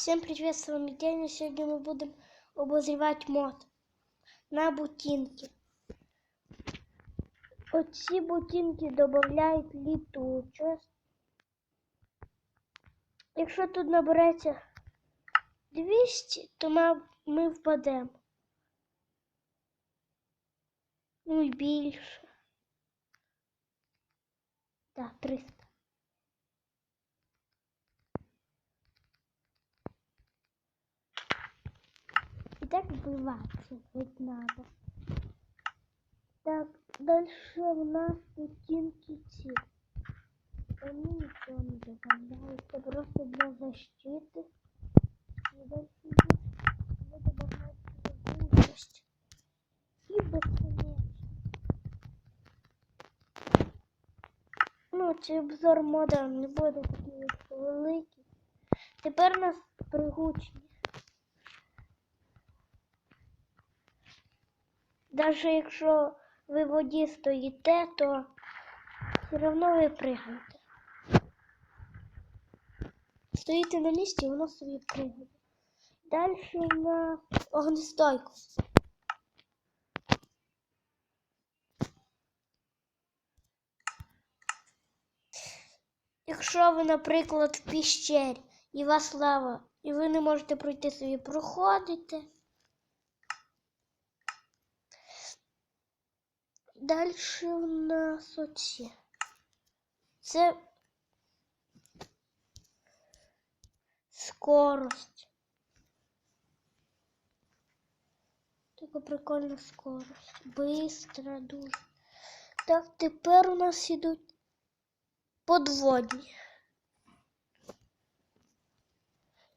Всем привет, с вами Деня. Сегодня мы будем обозревать мод на бутинки. Оці бутинки додають літучость. Якщо тут набереться 200, то ми, ми впадемо. Ну і більше. Так, 300. И так вбиватися ведь надо. Так, дальше у нас бутинки ці. Они ничего не добавляют, это просто для защиты. И дальше идет, вы добавляете живучесть. И бесконечно. Ну, цей обзор мода не буде такий великий. Тепер у нас пригучні. Навіть якщо ви в воді стоїте, то все одно ви пригаєте. Стоїте на місці, воно собі пригає. Далі на огнестойку. Якщо ви, наприклад, в піщері і вас лава, і ви не можете пройти собі, проходите. Дальше у нас оці. Це скорость. Така прикольна скорость. Бистра дуже. Так, тепер у нас ідуть подводні.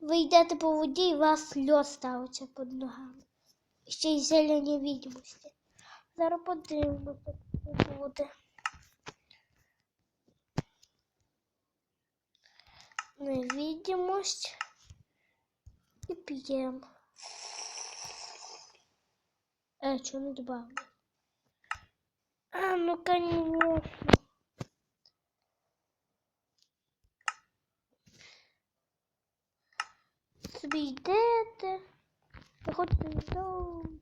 Ви йдете по воді і вас льод ставиться під ногами. Ще й зелені відомості. Зараз подивимося, що буде. Невидимость. І п'ємо. Е, що не добавлю? А, ну конечно. Собі йдете. Заходите додому.